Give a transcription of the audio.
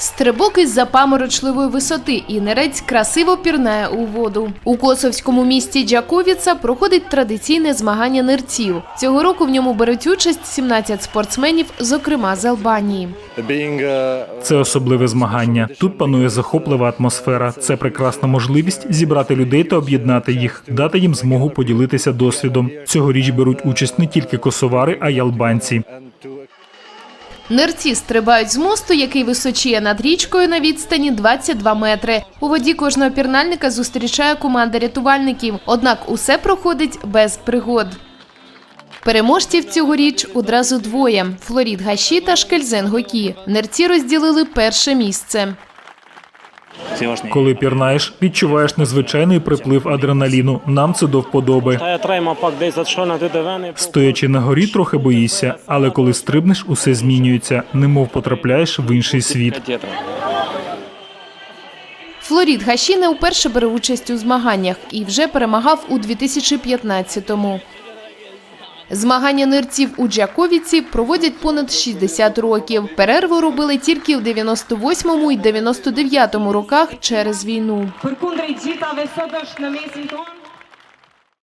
Стрибок із запаморочливої висоти інерець красиво пірнає у воду. У косовському місті Джаковіца проходить традиційне змагання нирців. Цього року в ньому беруть участь 17 спортсменів, зокрема з Албанії. Uh, Це особливе змагання. Тут панує захоплива атмосфера. Це прекрасна можливість зібрати людей та об'єднати їх, дати їм змогу поділитися досвідом. Цьогоріч беруть участь не тільки косовари, а й албанці. Нирці стрибають з мосту, який височіє над річкою на відстані 22 метри. У воді кожного пірнальника зустрічає команда рятувальників. Однак усе проходить без пригод. Переможців цьогоріч одразу двоє: Флорід Гаші та Шкельзен Гокі. Нерці розділили перше місце. Коли пірнаєш, відчуваєш незвичайний приплив адреналіну. Нам це до вподоби. Стоячи на горі, трохи боїшся, але коли стрибнеш, усе змінюється, немов потрапляєш в інший світ. Флорід Гаші не вперше бере участь у змаганнях і вже перемагав у 2015-му. Змагання нирців у Джаковіці проводять понад 60 років. Перерву робили тільки в 98-му і 99-му роках через війну.